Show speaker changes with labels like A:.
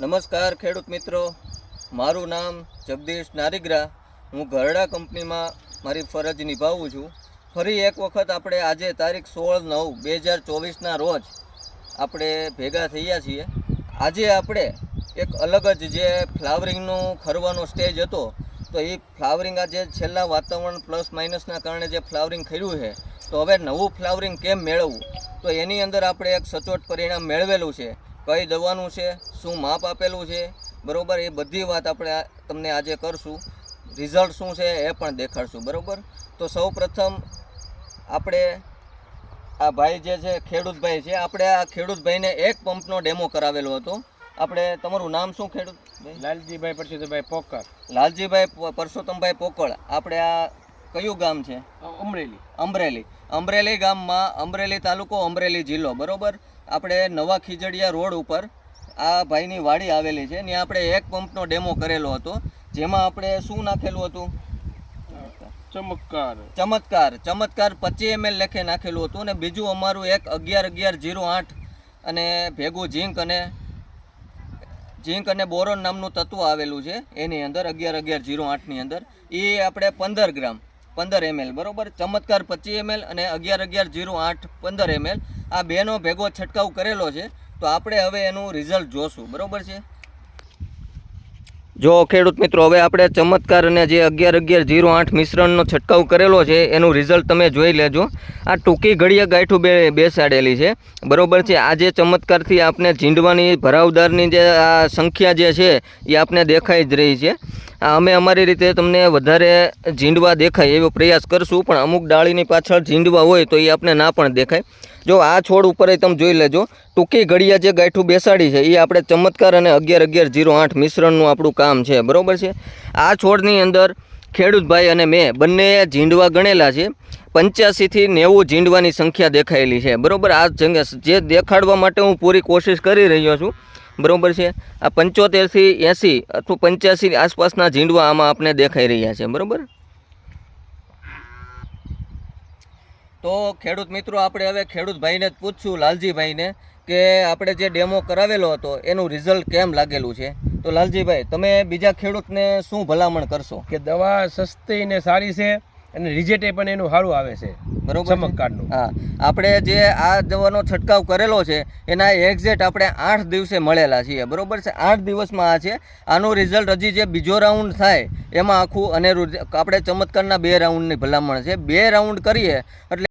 A: નમસ્કાર ખેડૂત મિત્રો. મારું નામ જગદીશ નારીગ્રા. હું ઘરડા કંપનીમાં મારી ફરજ નિભાવું છું. ફરી એક વખત આપણે આજે તારીખ સોળ નવ બે હજાર ચોવીસના રોજ આપણે ભેગા થયા છીએ. આજે આપણે એક અલગ જ જે ફ્લાવરિંગનો ખરવાનો સ્ટેજ હતો, તો એ ફ્લાવરિંગ આજે છેલ્લા વાતાવરણ પ્લસ માઇનસના કારણે જે ફ્લાવરિંગ ખર્યું છે, તો હવે નવું ફ્લાવરિંગ કેમ મેળવવું? તો એની અંદર આપણે એક સચોટ પરિણામ મેળવેલું છે. કઈ દવાનું છે શું માપ આપેલું છે બરાબર? એ બધી વાત આપણે તમને આજે કરશું. રિઝલ્ટ શું છે એ પણ દેખાડશું બરાબર? તો સૌ પ્રથમ આપણે આ ભાઈ જે છે ખેડૂતભાઈ છે આપણે આ ખેડૂતભાઈને એક પંપનો ડેમો કરાવેલો હતો. આપણે તમારું નામ શું ખેડૂતભાઈ?
B: લાલજીભાઈ પરસોત્તમભાઈ પોકળ
A: લાલજીભાઈ પરસોત્તમભાઈ પોકળ. આપણે આ કયું ગામ છે?
B: અમરેલી.
A: અમરેલી. અમરેલી ગામમાં અમરેલી તાલુકો અમરેલી જિલ્લો. બરોબર? આપણે નવા ખીજડીયા રોડ ઉપર આ ભાઈની વાડી આવેલી છે. ને આપણે એક પંપનો ડેમો કરેલો હતો. જેમાં આપણે શું નાખેલું હતું?
B: ચમત્કાર.
A: ચમત્કાર. ચમત્કાર પચીસ એમએલ લેખે નાખેલું હતું. અને બીજું અમારું એક અગિયાર અગિયાર જીરો આઠ અને ભેગું ઝીંક અને ઝીંક અને બોરોન નામનું તત્વ આવેલું છે. એની અંદર અગિયાર અગિયાર જીરો આઠની અંદર. એ આપણે પંદર ગ્રામ. પંદર એમએલ બરોબર? ચમત્કાર પચીસ એમએલ અને અગિયાર અગિયાર જીરો આઠ પંદર એમએલ આ બેનો ભેગો છંટકાવ કરેલો છે. તો આપણે હવે એનું રિઝલ્ટ જોશું. બરોબર છે? જો ખેડૂત મિત્રો, હવે આપણે ચમત્કાર અને જે અગિયાર અગિયાર જીરો આઠ મિશ્રણનો છંટકાવ કરેલો છે, એનું રિઝલ્ટ તમે જોઈ લેજો. આ ટૂંકી ઘડીએ ગાંઠું બે, બેસાડેલી છે. બરોબર છે? આ જે ચમત્કારથી આપણે ઝીંડવાની ભરાવદારની જે આ સંખ્યા જે છે, એ આપને દેખાઈ જ રહી છે. અમે અમારી રીતે તમને વધારે ઝીંડવા દેખાય એવો પ્રયાસ કરશું, પણ અમુક ડાળીની પાછળ ઝીંડવા હોય તો એ આપણે ના પણ દેખાય. જો આ છોડ ઉપર તમે જોઈ લેજો, ટૂંકી ઘડિયા જે ગાંઠું બેસાડી છે, એ આપણે ચમત્કાર અને અગિયાર અગિયાર જીરો આઠ મિશ્રણનું આપણું કામ છે. બરાબર છે? આ છોડની અંદર ખેડૂતભાઈ અને મેં બંને ઝીંડવા ગણેલા છે. પંચ્યાસીથી નેવું ઝીંડવાની સંખ્યા દેખાયેલી છે. બરોબર? આ જે દેખાડવા માટે હું પૂરી કોશિશ કરી રહ્યો છું. બરોબર છે? આ પંચોતેરથી એંસી અથવા પંચ્યાસી આસપાસના ઝીંડવા આમાં આપણે દેખાઈ રહ્યા છે, બરાબર? તો ખેડૂત મિત્રો, આપણે હવે ખેડૂત ભાઈને જ પૂછશું, લાલજીભાઈને, કે આપણે જે ડેમો કરાવેલો હતો, એનું રિઝલ્ટ કેમ લાગેલું છે? તો લાલજીભાઈ, તમે બીજા ખેડૂતને શું ભલામણ કરશો?
B: કે દવા સસ્તી ને સારી છે અને રિઝલ્ટ પણ એનું સારું આવે છે
A: બરોબર
B: ચમકકારનું
A: હા. આપણે જે આ દવાનો છંટકાવ કરેલો છે એના એક્ઝેક્ટ આપણે આઠ દિવસે મળેલા છીએ. બરોબર છે? આઠ દિવસમાં આ છે. આનું રિઝલ્ટ હજી જે બીજો રાઉન્ડ થાય એમાં આખું અને આપણે ચમત્કારના બે રાઉન્ડની ભલામણ છે. બે રાઉન્ડ કરીએ એટલે